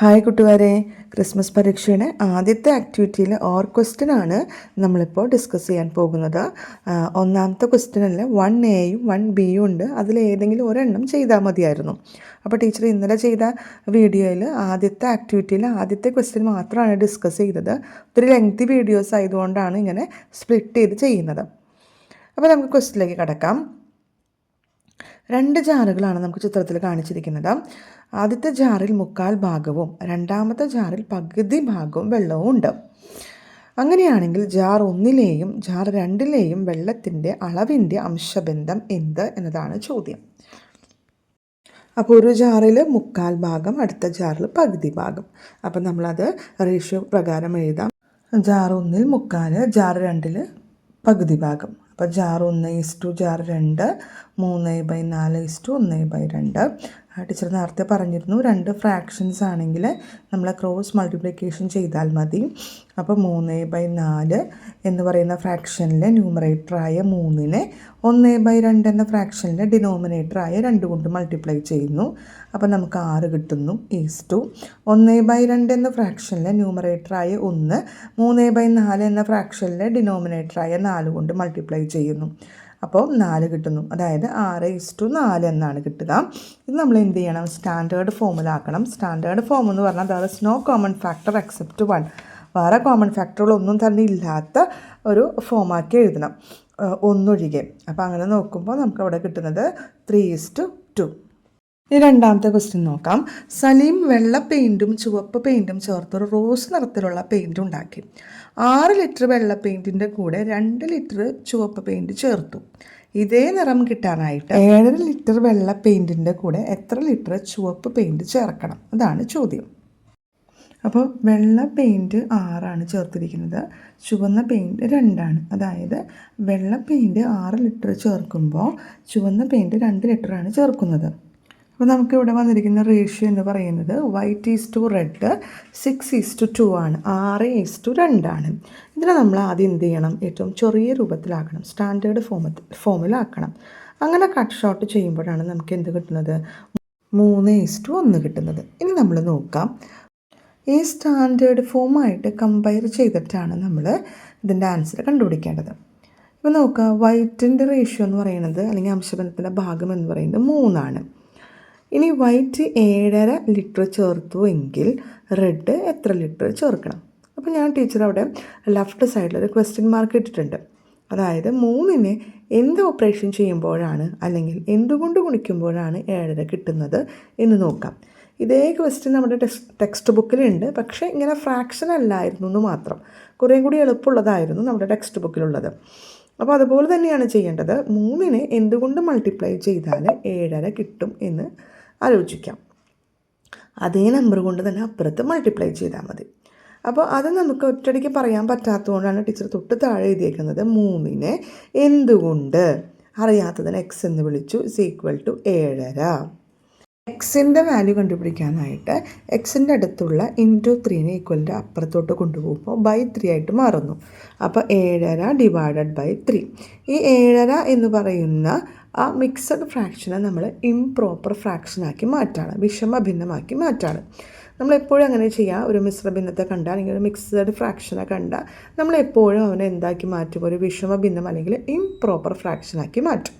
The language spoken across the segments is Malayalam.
ഹായ് കൂട്ടുകാരെ. ക്രിസ്മസ് പരീക്ഷയുടെ ആദ്യത്തെ ആക്ടിവിറ്റിയിൽ ഓർ ക്വസ്റ്റ്യൻ ആണ് നമ്മളിപ്പോൾ ഡിസ്കസ് ചെയ്യാൻ പോകുന്നത്. ഒന്നാമത്തെ ക്വസ്റ്റ്യനിൽ വൺ എയും വൺ ബിയും ഉണ്ട്. അതിൽ ഏതെങ്കിലും ഒരെണ്ണം ചെയ്താൽ മതിയായിരുന്നു. അപ്പോൾ ടീച്ചർ ഇന്നലെ ചെയ്ത വീഡിയോയിൽ ആദ്യത്തെ ആക്ടിവിറ്റിയിൽ ആദ്യത്തെ ക്വസ്റ്റ്യൻ മാത്രമാണ് ഡിസ്കസ് ചെയ്തത്. ഒത്തിരി ലെങ്തി വീഡിയോസ് ആയതുകൊണ്ടാണ് ഇങ്ങനെ സ്പ്ലിറ്റ് ചെയ്ത് ചെയ്യുന്നത്. അപ്പോൾ നമുക്ക് ക്വസ്റ്റിലേക്ക് കിടക്കാം. രണ്ട് ജാറുകളാണ് നമുക്ക് ചിത്രത്തിൽ കാണിച്ചിരിക്കുന്നത്. ആദ്യത്തെ ജാറിൽ മുക്കാൽ ഭാഗവും രണ്ടാമത്തെ ജാറിൽ പകുതി ഭാഗവും വെള്ളവും ഉണ്ട്. അങ്ങനെയാണെങ്കിൽ ജാർ ഒന്നിലെയും ജാർ രണ്ടിലെയും വെള്ളത്തിന്റെ അളവിന്റെ അംശബന്ധം എന്ത് എന്നതാണ് ചോദ്യം. അപ്പോൾ ഒരു ജാറിൽ മുക്കാൽ ഭാഗം അടുത്ത ജാറിൽ പകുതി ഭാഗം. അപ്പം നമ്മളത് റേഷ്യോ പ്രകാരം എഴുതാം. ജാർ ഒന്നിൽ മുക്കാൽ ജാർ രണ്ടിൽ പകുതി ഭാഗം. അപ്പോൾ ജാർ ഒന്ന് ഇസ്റ്റു ജാർ രണ്ട് മൂന്ന് ബൈ നാല് ഇസ്റ്റു ഒന്ന് ബൈ രണ്ട്. ടീച്ചർ നേരത്തെ പറഞ്ഞിരുന്നു രണ്ട് ഫ്രാക്ഷൻസ് ആണെങ്കിൽ നമ്മൾ ക്രോസ് മൾട്ടിപ്ലിക്കേഷൻ ചെയ്താൽ മതി. അപ്പോൾ മൂന്ന് ബൈ നാല് എന്ന് പറയുന്ന ഫ്രാക്ഷനിലെ ന്യൂമറേറ്ററായ മൂന്നിനെ ഒന്ന് ബൈ രണ്ട് എന്ന ഫ്രാക്ഷനിലെ ഡിനോമിനേറ്ററായ രണ്ട് കൊണ്ട് മൾട്ടിപ്ലൈ ചെയ്യുന്നു. അപ്പോൾ നമുക്ക് ആറ് കിട്ടുന്നു ഈസ് ടു ഒന്ന് ബൈ രണ്ട് എന്ന ഫ്രാക്ഷനിലെ ന്യൂമറേറ്ററായ ഒന്ന് മൂന്ന് ബൈ നാല് എന്ന ഫ്രാക്ഷനിലെ ഡിനോമിനേറ്ററായ നാല് കൊണ്ട് മൾട്ടിപ്ലൈ ചെയ്യുന്നു. അപ്പോൾ നാല് കിട്ടുന്നു. അതായത് ആറ് ഇസ് ടു നാല് എന്നാണ് കിട്ടുക. ഇത് നമ്മൾ എന്ത് ചെയ്യണം? സ്റ്റാൻഡേർഡ് ഫോമിലാക്കണം സ്റ്റാൻഡേർഡ് ഫോം എന്ന് പറഞ്ഞാൽ there is no common factor except one വേറെ കോമൺ ഫാക്ടറുകളൊന്നും തന്നെ ഇല്ലാത്ത ഒരു ഫോമാക്കി എഴുതണം. ഒന്നൊഴികെ. അപ്പോൾ അങ്ങനെ നോക്കുമ്പോൾ നമുക്ക് അവിടെ കിട്ടുന്നത് ത്രീ ഇസ് ടു ടു ഇനി രണ്ടാമത്തെ ക്വസ്റ്റ്യൻ നോക്കാം. സലീം വെള്ള പെയിന്റും ചുവപ്പ് പെയിന്റും ചേർത്ത് ഒരു റോസ് നിറത്തിലുള്ള പെയിന്റ് ഉണ്ടാക്കി. ആറ് ലിറ്റർ വെള്ള പെയിന്റിന്റെ കൂടെ രണ്ട് ലിറ്റർ ചുവപ്പ് പെയിന്റ് ചേർത്തു. ഇതേ നിറം കിട്ടാനായിട്ട് ഏഴര ലിറ്റർ വെള്ള പെയിന്റിന്റെ കൂടെ എത്ര ലിറ്റർ ചുവപ്പ് പെയിന്റ് ചേർക്കണം? അതാണ് ചോദ്യം. അപ്പോൾ വെള്ള പെയിന്റ് ആറാണ് ചേർത്തിരിക്കുന്നത്. ചുവന്ന പെയിന്റ് രണ്ടാണ്. അതായത് വെള്ള പെയിന്റ് ആറ് ലിറ്റർ ചേർക്കുമ്പോൾ ചുവന്ന പെയിന്റ് രണ്ട് ലിറ്ററാണ് ചേർക്കുന്നത്. അപ്പോൾ നമുക്ക് ഇവിടെ വന്നിരിക്കുന്ന റേഷ്യോ എന്ന് പറയുന്നത് white is to red six is to two ആണ് ആറ് ഈസ് ടു രണ്ടാണ് ഇതിനെ നമ്മൾ ആദ്യം എന്ത് ചെയ്യണം? ഏറ്റവും ചെറിയ രൂപത്തിലാക്കണം സ്റ്റാൻഡേർഡ് ഫോമത്തിൽ ഫോമിലാക്കണം അങ്ങനെ കട്ട് ഷോട്ട് ചെയ്യുമ്പോഴാണ് നമുക്ക് എന്ത് കിട്ടുന്നത്? മൂന്ന് ഈസ് ടു ഒന്ന് കിട്ടുന്നത്. ഇനി നമ്മൾ നോക്കാം. ഈ സ്റ്റാൻഡേർഡ് ഫോമായിട്ട് കമ്പയർ ചെയ്തിട്ടാണ് നമ്മൾ ഇതിന്റെ ആൻസർ കണ്ടുപിടിക്കേണ്ടത്. ഇപ്പോൾ നോക്കുക വൈറ്റിന്റെ റേഷ്യോ എന്ന് പറയുന്നത് അല്ലെങ്കിൽ അംശബന്ധത്തിന്റെ ഭാഗം എന്ന് പറയുന്നത് മൂന്നാണ്. ഇനി വൈറ്റ് ഏഴര ലിറ്റർ ചേർത്തു എങ്കിൽ റെഡ് എത്ര ലിറ്റർ ചേർക്കണം? അപ്പോൾ ഞാൻ ടീച്ചർ അവിടെ ലെഫ്റ്റ് സൈഡിൽ ഒരു ക്വസ്റ്റ്യൻ മാർക്ക് ഇട്ടിട്ടുണ്ട്. അതായത് മൂന്നിന് എന്ത് ഓപ്പറേഷൻ ചെയ്യുമ്പോഴാണ് അല്ലെങ്കിൽ എന്തുകൊണ്ട് ഗുണിക്കുമ്പോഴാണ് ഏഴര കിട്ടുന്നത് എന്ന് നോക്കാം. ഇതേ ക്വസ്റ്റ്യൻ നമ്മുടെ ടെക്സ്റ്റ് ടെക്സ്റ്റ് ബുക്കിലുണ്ട് പക്ഷേ ഇങ്ങനെ ഫ്രാക്ഷൻ അല്ലായിരുന്നു എന്ന് മാത്രം. കുറേ കൂടി എളുപ്പമുള്ളതായിരുന്നു നമ്മുടെ ടെക്സ്റ്റ് ബുക്കിലുള്ളത് അപ്പോൾ അതുപോലെ തന്നെയാണ് ചെയ്യേണ്ടത്. മൂന്നിനെ എന്തുകൊണ്ട് മൾട്ടിപ്ലൈ ചെയ്താൽ ഏഴര കിട്ടും എന്ന് ആലോചിക്കാം. അതേ നമ്പർ കൊണ്ട് തന്നെ അപ്പുറത്ത് മൾട്ടിപ്ലൈ ചെയ്താൽ മതി. അപ്പോൾ അത് നമുക്ക് ഒറ്റയടിക്ക് പറയാൻ പറ്റാത്തതുകൊണ്ടാണ് ടീച്ചർ തൊട്ട് താഴെ എഴുതിയേക്കുന്നത് മൂന്നിനെ എന്തുകൊണ്ട്? അറിയാത്തതിന് എക്സ് എന്ന് വിളിച്ചു ഇസ് ഈക്വൽ ടു ഏഴര. എക്സിന്റെ വാല്യൂ കണ്ടുപിടിക്കാനായിട്ട് എക്സിന്റെ അടുത്തുള്ള ഇന്റു ത്രീനെ ഈക്വലിന്റെ അപ്പുറത്തോട്ട് കൊണ്ടുപോകുമ്പോൾ ബൈ ത്രീ ആയിട്ട് മാറുന്നു. അപ്പോൾ ഏഴര ഡിവൈഡഡ് ബൈ ത്രീ ഈ ഏഴര എന്ന് പറയുന്ന ആ മിക്സഡ് ഫ്രാക്ഷനെ നമ്മൾ ഇംപ്രോപ്പർ ഫ്രാക്ഷനാക്കി മാറ്റാണ്. വിഷമ ഭിന്നമാക്കി മാറ്റാണ്. നമ്മളെപ്പോഴും അങ്ങനെ ചെയ്യുക ഒരു മിശ്രഭിന്നത്തെ കണ്ടാൽ അല്ലെങ്കിൽ ഒരു മിക്സഡ് ഫ്രാക്ഷനെ കണ്ട നമ്മളെപ്പോഴും അവനെ എന്താക്കി മാറ്റും? ഒരു വിഷമ ഭിന്നം അല്ലെങ്കിൽ ഇംപ്രോപ്പർ ഫ്രാക്ഷനാക്കി മാറ്റും.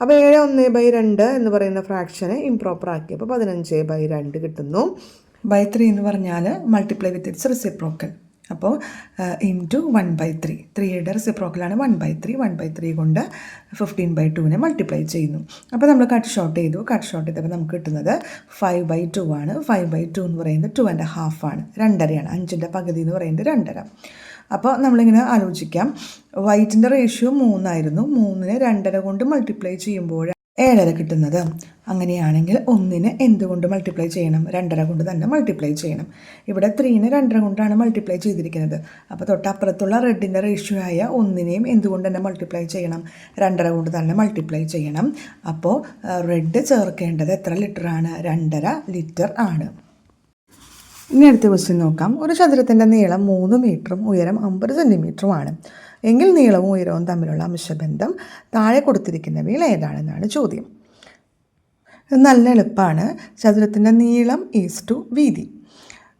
അപ്പോൾ ഏഴ് ഒന്ന് ബൈ രണ്ട് എന്ന് പറയുന്ന ഫ്രാക്ഷനെ ഇംപ്രോപ്പർ ആക്കിയപ്പോൾ പതിനഞ്ച് ബൈ രണ്ട് കിട്ടുന്നു. ബൈ ത്രീ എന്ന് പറഞ്ഞാൽ മൾട്ടിപ്ലൈ വിത്ത് ഇറ്റ്സ് റെസിപ്രോക്കൽ അപ്പോൾ ഇന്റു വൺ ബൈ ത്രീ ത്രീയുടെ റെസിപ്രോക്കലാണ് one by three one by three കൊണ്ട് ഫിഫ്റ്റീൻ ബൈ ടുവിനെ മൾട്ടിപ്ലൈ ചെയ്യുന്നു. അപ്പോൾ നമ്മൾ കട്ട് ഷോട്ട് ചെയ്തു. കട്ട് ഷോട്ട് ചെയ്തപ്പോൾ നമുക്ക് കിട്ടുന്നത് ഫൈവ് ബൈ ടു ആണ്. ഫൈവ് ബൈ ടു എന്ന് പറയുന്നത് ടു ആൻഡ് ഹാഫ് ആണ്. രണ്ടരയാണ്. അഞ്ചിന്റെ പകുതി എന്ന് പറയുന്നത് രണ്ടര. അപ്പോൾ നമ്മളിങ്ങനെ ആലോചിക്കാം. വൈറ്റിന്റെ റേഷ്യോ മൂന്നായിരുന്നു. മൂന്നിനെ രണ്ടര കൊണ്ട് മൾട്ടിപ്ലൈ ചെയ്യുമ്പോൾ ഏഴര കിട്ടുന്നത്. അങ്ങനെയാണെങ്കിൽ ഒന്നിന് എന്തുകൊണ്ട് മൾട്ടിപ്ലൈ ചെയ്യണം? രണ്ടര കൊണ്ട് തന്നെ മൾട്ടിപ്ലൈ ചെയ്യണം. ഇവിടെ ത്രീന് രണ്ടര കൊണ്ടാണ് മൾട്ടിപ്ലൈ ചെയ്തിരിക്കുന്നത്. അപ്പോൾ തൊട്ടപ്പുറത്തുള്ള റെഡിന്റെ റേഷ്യോ ആയ ഒന്നിനെയും എന്തുകൊണ്ട് തന്നെ മൾട്ടിപ്ലൈ ചെയ്യണം? രണ്ടര കൊണ്ട് തന്നെ മൾട്ടിപ്ലൈ ചെയ്യണം. അപ്പോൾ റെഡ് ചേർക്കേണ്ടത് എത്ര ലിറ്റർ ആണ്? രണ്ടര ലിറ്റർ ആണ്. ഇനി അടുത്ത ക്വസ്റ്റ്യൻ നോക്കാം. ഒരു ചതുരത്തിന്റെ നീളം മൂന്ന് മീറ്ററും ഉയരം അമ്പത് സെന്റിമീറ്ററുമാണ് എങ്കിൽ നീളവും ഉയരവും തമ്മിലുള്ള അംശബന്ധം താഴെ കൊടുത്തിരിക്കുന്നവയിൽ ഏതാണെന്നാണ് ചോദ്യം. നല്ല എളുപ്പമാണ് ചതുരത്തിന്റെ നീളം ഈസ് ടു വീതി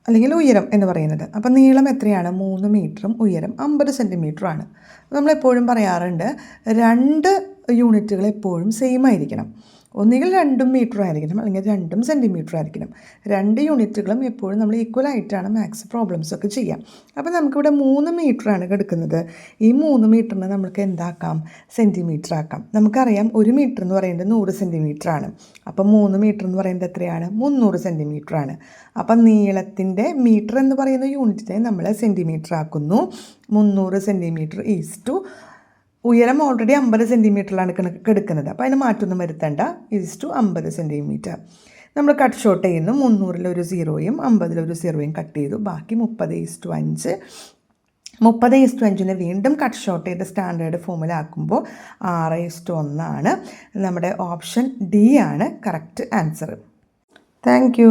അല്ലെങ്കിൽ ഉയരം എന്ന് പറയുന്നത്. അപ്പം നീളം എത്രയാണ്? മൂന്ന് മീറ്ററും ഉയരം അമ്പത് സെന്റിമീറ്ററുമാണ് നമ്മളെപ്പോഴും പറയാറുണ്ട് രണ്ട് യൂണിറ്റുകൾ എപ്പോഴും സെയിം ആയിരിക്കണം. ഒന്നുകിൽ രണ്ടും മീറ്റർ ആയിരിക്കണം അല്ലെങ്കിൽ രണ്ടും സെന്റിമീറ്റർ ആയിരിക്കണം. രണ്ട് യൂണിറ്റുകളും എപ്പോഴും നമ്മൾ ഈക്വൽ ആയിട്ടാണ് മാത്സ് പ്രോബ്ലംസ് ഒക്കെ ചെയ്യാം. അപ്പോൾ നമുക്കിവിടെ മൂന്ന് മീറ്ററാണ് കിടക്കുന്നത്. ഈ മൂന്ന് മീറ്ററിനെ നമുക്ക് എന്താക്കാം? സെന്റിമീറ്റർ ആക്കാം. നമുക്കറിയാം ഒരു മീറ്റർ എന്ന് പറയുന്നത് നൂറ് സെന്റിമീറ്റർ ആണ്. അപ്പം മൂന്ന് മീറ്റർ എന്ന് പറയുന്നത് എത്രയാണ്? മുന്നൂറ് സെന്റിമീറ്റർ ആണ്. അപ്പം നീളത്തിന്റെ മീറ്റർ എന്ന് പറയുന്ന യൂണിറ്റിനെ നമ്മൾ സെന്റിമീറ്റർ ആക്കുന്നു. മുന്നൂറ് സെന്റിമീറ്റർ ഈസ് ടു ഉയരം ഓൾറെഡി അമ്പത് സെന്റിമീറ്ററിലാണ് കിടക്കുന്നത്. അപ്പോൾ അതിന് മാറ്റമൊന്നും വരുത്തേണ്ട. ഈസ് ടു അമ്പത് സെന്റിമീറ്റർ നമ്മൾ കട്ട് ഷോട്ട് ചെയ്യുന്നു. മുന്നൂറിലൊരു സീറോയും അമ്പതിലൊരു സീറോയും കട്ട് ചെയ്തു. ബാക്കി മുപ്പത് ഈസ് ടു അഞ്ച്. മുപ്പത് ഈസ് ടു അഞ്ചിനെ വീണ്ടും കട്ട് ഷോട്ട് ചെയ്ത് സ്റ്റാൻഡേർഡ് ഫോമിലാക്കുമ്പോൾ ആറ് ഈസ് ടു ഒന്നാണ്. നമ്മുടെ ഓപ്ഷൻ ഡി ആണ്. Correct answer thank